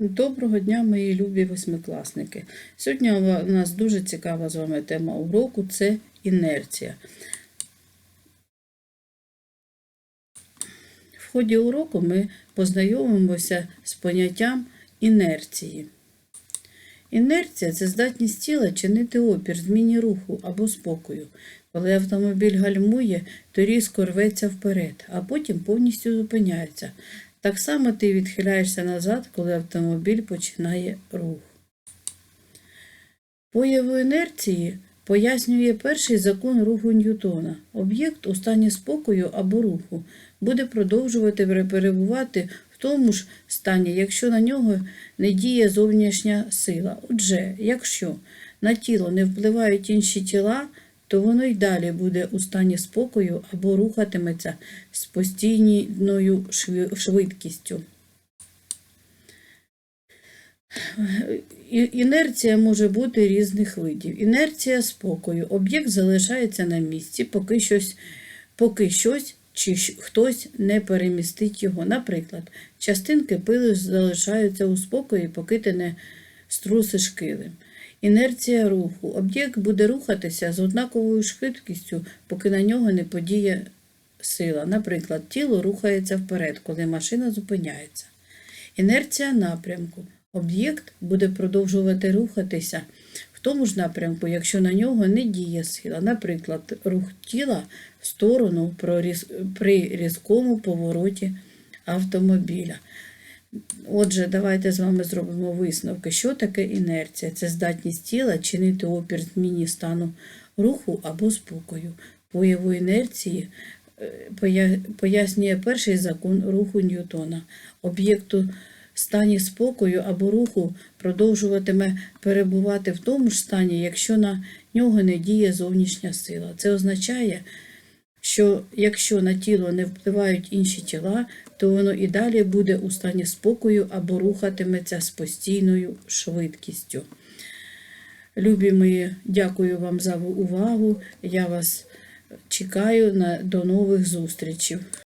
Доброго дня, мої любі восьмикласники. Сьогодні у нас дуже цікава з вами тема уроку це інерція. В ході уроку ми познайомимося з поняттям інерції. Інерція це здатність тіла чинити опір зміні руху або спокою. Коли автомобіль гальмує, то різко рветься вперед, а потім повністю зупиняється. Так само ти відхиляєшся назад, коли автомобіль починає рух. Появу інерції пояснює перший закон руху Ньютона. Об'єкт у стані спокою або руху буде продовжувати перебувати в тому ж стані, якщо на нього не діє зовнішня сила. Отже, якщо на тіло не впливають інші тіла, то воно й далі буде у стані спокою або рухатиметься з постійною швидкістю. Інерція може бути різних видів. Інерція спокою. Об'єкт залишається на місці, поки щось, поки щось чи хтось не перемістить його. Наприклад, частинки пили залишаються у спокої, поки ти не струсиш килим. Інерція руху. Об'єкт буде рухатися з однаковою швидкістю, поки на нього не подіє сила. Наприклад, тіло рухається вперед, коли машина зупиняється. Інерція напрямку. Об'єкт буде продовжувати рухатися в тому ж напрямку, якщо на нього не діє сила. Наприклад, рух тіла в сторону при різкому повороті автомобіля. Отже, давайте з вами зробимо висновки. Що таке інерція? Це здатність тіла чинити опір зміні стану руху або спокою. Появу інерції е, пояснює перший закон руху Ньютона. Об'єкту стані спокою або руху продовжуватиме перебувати в тому ж стані, якщо на нього не діє зовнішня сила. Це означає, що якщо на тіло не впливають інші тіла, то воно і далі буде у стані спокою або рухатиметься з постійною швидкістю. Любі мої, дякую вам за увагу. Я вас чекаю на, до нових зустрічей.